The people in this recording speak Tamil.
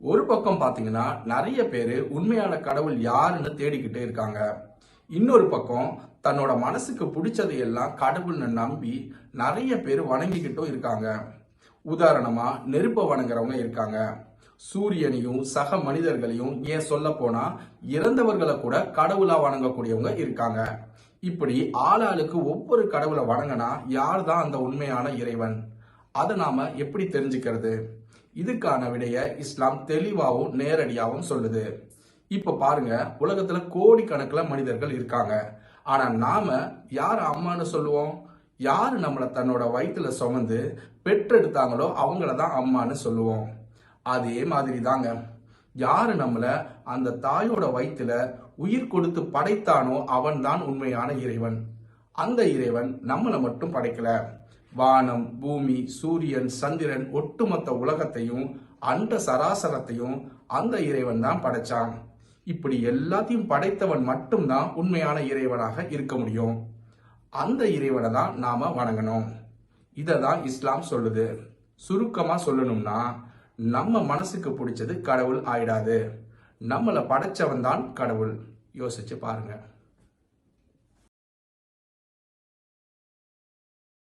ஒரு பக்கம் பார்த்தீங்கன்னா நிறைய பேர் உண்மையான கடவுள் யாருன்னு தேடிக்கிட்டே இருக்காங்க. இன்னொரு பக்கம் தன்னோட மனசுக்கு பிடிச்சதை எல்லாம் கடவுள்னு நம்பி நிறைய பேர் வணங்கிக்கிட்டும் இருக்காங்க. உதாரணமா நெருப்பை வணங்குறவங்க இருக்காங்க. சூரியனையும் சக மனிதர்களையும் ஏன் சொல்ல போனா இறந்தவர்களை கூட கடவுளா வணங்கக்கூடியவங்க இருக்காங்க. இப்படி ஆளாளுக்கு ஒவ்வொரு கடவுளை வணங்கினா யார் தான் அந்த உண்மையான இறைவன்? அதை நாம எப்படி தெரிஞ்சுக்கிறது? இதுக்கான விடைய இஸ்லாம் தெளிவாகவும் நேரடியாகவும் சொல்லுது. இப்ப பாருங்க உலகத்துல கோடிக்கணக்கில் மனிதர்கள் இருக்காங்க. ஆனா நாம யார் அம்மான்னு சொல்லுவோம்? யார் நம்மளை தன்னோட வயிற்றுல சுமந்து பெற்றெடுத்தாங்களோ அவங்கள தான் அம்மான்னு சொல்லுவோம். அதே மாதிரி தாங்க யாரு நம்மளை அந்த தாயோட வயிற்றுல உயிர் கொடுத்து படைத்தானோ அவன்தான் உண்மையான இறைவன். அந்த இறைவன் நம்மளை மட்டும் படைக்கல. வானம் பூமி சூரியன் சந்திரன் ஒட்டுமொத்த உலகத்தையும் அந்த சராசரத்தையும் அந்த இறைவன் தான் படைச்சான். இப்படி எல்லாத்தையும் படைத்தவன் மட்டும்தான் உண்மையான இறைவனாக இருக்க முடியும். அந்த இறைவனை தான் நாம வணங்கணும். இதை தான் இஸ்லாம் சொல்லுது. சுருக்கமா சொல்லணும்னா நம்ம மனசுக்கு பிடிச்சது கடவுள் ஆயிடாது. நம்மளை படைச்சவன் தான் கடவுள். யோசிச்சு பாருங்க.